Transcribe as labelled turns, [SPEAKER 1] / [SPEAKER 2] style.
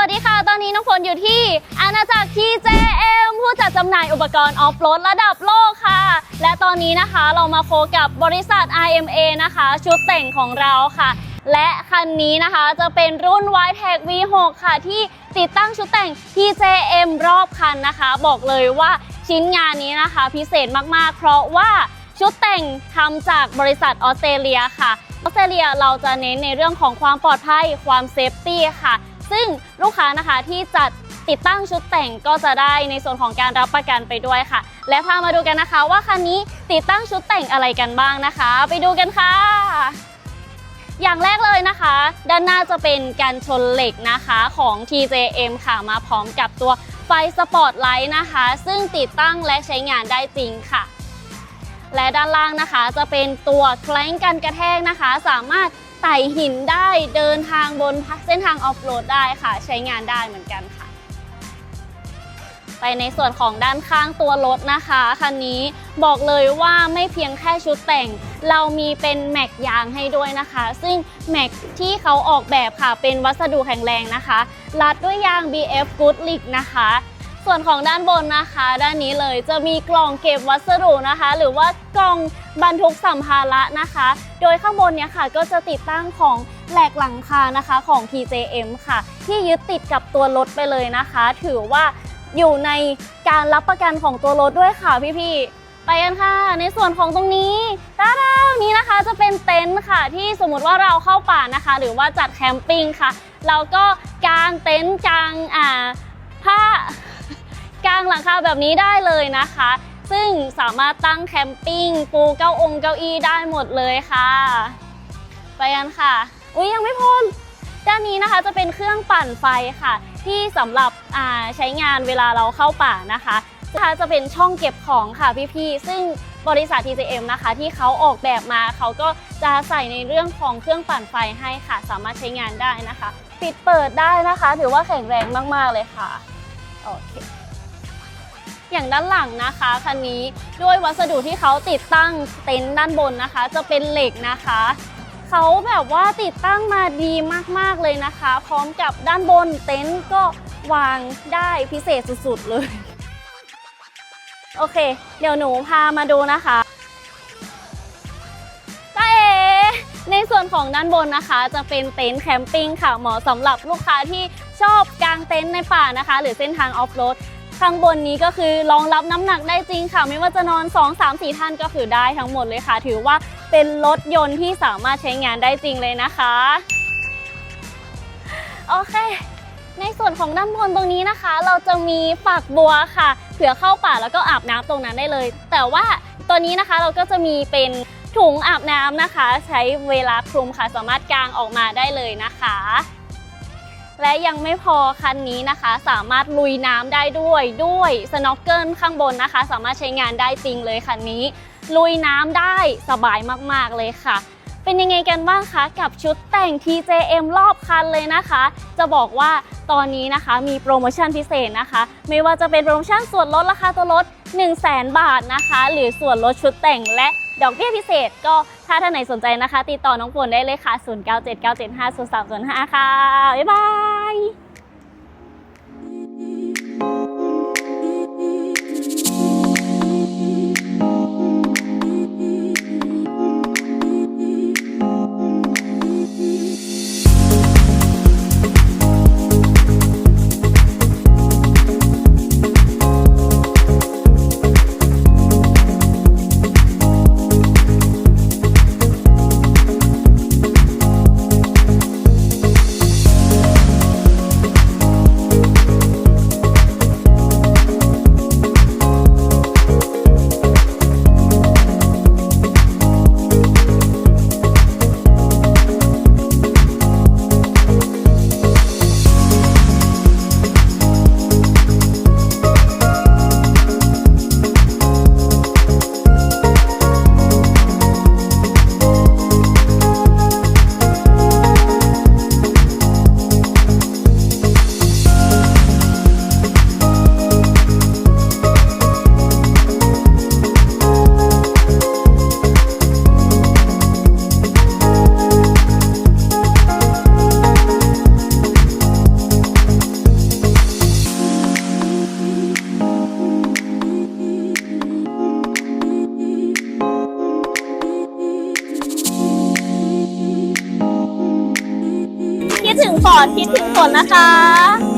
[SPEAKER 1] วัสดีค่ะ ตอนนี้น้องฝนอยู่ที่อาณาจักร TJM ผู้จัดจำหน่ายอุปกรณ์ออฟโรดระดับโลกค่ะ และตอนนี้นะคะเรามาโคกับบริษัท IMA นะคะ ชุดแต่งของเราค่ะ และคันนี้นะคะจะเป็นรุ่น y t e c V6 ค่ะ ที่ติดตั้งชุดแต่ง TJM รอบคันนะคะ บอกเลยว่าชิ้นงานนี้นะคะ พิเศษมากๆ เพราะว่าชุดแต่งทำจากบริษัทออสเตรเลียค่ะออสเตรเลียเราจะเน้นในเรื่องของความปลอดภัยความเซฟตี้ค่ะ ซึ่งลูกค้านะคะที่จัดติดตั้งชุดแต่งก็จะได้ในส่วนของการรับประกันไปด้วยค่ะ และพามาดูกันนะคะว่าคันนี้ติดตั้งชุดแต่งอะไรกันบ้างนะคะ ไปดูกันค่ะอย่างแรกเลยนะคะ ด้านหน้าจะเป็นการชนเหล็กนะคะของ TJM ค่ะมาพร้อมกับตัวไฟสปอตไลท์นะคะ ซึ่งติดตั้งและใช้งานได้จริงค่ะ และด้านล่างนะคะจะเป็นตัวแคล้งกันกระแทกนะคะ สามารถ ไต่หินได้เดินทางบนเส้นทางออฟโรดได้ค่ะ ใช้งานได้เหมือนกันค่ะ ไปในส่วนของด้านข้างตัวรถนะคะคันนี้บอกเลยว่าไม่เพียงแค่ชุดแต่ง เรามีเป็นแม็กยางให้ด้วยนะคะ ซึ่งแม็กที่เขาออกแบบค่ะเป็นวัสดุแข็งแรงนะคะรัดด้วยยาง BF Goodlick นะคะ ส่วนของด้านบนนะคะ ด้านนี้เลยจะมีกล่องเก็บวัสดุนะคะ หรือว่ากล่องบรรทุกสัมภาระนะคะ โดยข้างบนเนี้ยค่ะก็จะติดตั้งของแหลกหลังคานะคะของ TJM ค่ะ ที่ยึดติดกับตัวรถไปเลยนะคะ ถือว่าอยู่ในการรับประกันของตัวรถด้วยค่ะพี่ๆไปกันค่ะ ในส่วนของตรงนี้ตาดาวนี้นะคะจะเป็นเต็นท์ค่ะ ที่สมมติว่าเราเข้าป่านะคะ หรือว่าจัดแคมปิ้งค่ะ เราก็กางเต็นท์กางอ่าผ้า กางหลังคาแบบนี้ได้เลยนะคะ ซึ่งสามารถตั้งแคมปิ้ง ปูเก้าองค์เก้าอี้ได้หมดเลยค่ะ ไปกันค่ะ อุ้ยยังไม่พ้นด้านนี้นะคะจะเป็นเครื่องปั่นไฟค่ะ ที่สำหรับใช้งานเวลาเราเข้าป่านะคะนะคะจะเป็นช่องเก็บของค่ะพี่ๆ ซึ่งบริษัท TJM นะคะ ที่เขาออกแบบมาเขาก็จะใส่ในเรื่องของเครื่องปั่นไฟให้ค่ะ สามารถใช้งานได้นะคะ ปิดเปิดได้นะคะ ถือว่าแข็งแรงมากๆเลยค่ะ โอเค อย่างด้านหลังนะคะคันนี้ด้วยวัสดุที่เขาติดตั้งเต็นท์ด้านบนนะคะ จะเป็นเหล็กนะคะเขาแบบว่าติดตั้งมาดีมากๆเลยนะคะ พร้อมกับด้านบนเต็นท์ก็วางได้พิเศษสุดๆเลย โอเค เดี๋ยวหนูพามาดูนะคะจ้าเอในส่วนของด้านบนนะคะ จะเป็นเต็นท์แคมปิ้งค่ะเหมาะสำหรับลูกค้าที่ชอบกางเต็นท์ในป่านะคะ หรือเส้นทางออฟโรด ข้างบนนี้ก็คือรองรับน้ำหนักได้จริงค่ะ ไม่ว่าจะนอน 2 3 4 ท่านก็คือได้ทั้งหมดเลยค่ะ ถือว่าเป็นรถยนต์ที่สามารถใช้งานได้จริงเลยนะคะ โอเค ในส่วนของด้านบนตรงนี้นะคะ เราจะมีฝักบัวค่ะ เผื่อเข้าป่าแล้วก็อาบน้ำตรงนั้นได้เลย แต่ว่าตัวนี้นะคะเราก็จะมีเป็นถุงอาบน้ำนะคะ ใช้เวลาคลุมค่ะ สามารถกางออกมาได้เลยนะคะ และยังไม่พอคันนี้นะคะ สามารถลุยน้ำได้ด้วยด้วยสโนว์เกิลข้างบนนะคะ สามารถใช้งานได้จริงเลยคันนี้ ลุยน้ำได้สบายมากๆเลยค่ะเป็นยังไงกันบ้างคะกับชุดแต่ง TJM รอบคันเลยนะคะ จะบอกว่าตอนนี้นะคะมีโปรโมชั่นพิเศษนะคะ ไม่ว่าจะเป็นโปรโมชั่นส่วนลดราคาตัวรถ 1 0 0 0 0แบาทนะคะ หรือส่วนลดชุดแต่งและดอกเบี้ยพิเศษก็ ถ้าท่านไหนสนใจนะคะ ติดต่อน้องฝนได้เลยค่ะ 0979750305 ค่ะ บ๊ายบาย คิดถึงฝนคิดถึงฝนนะคะ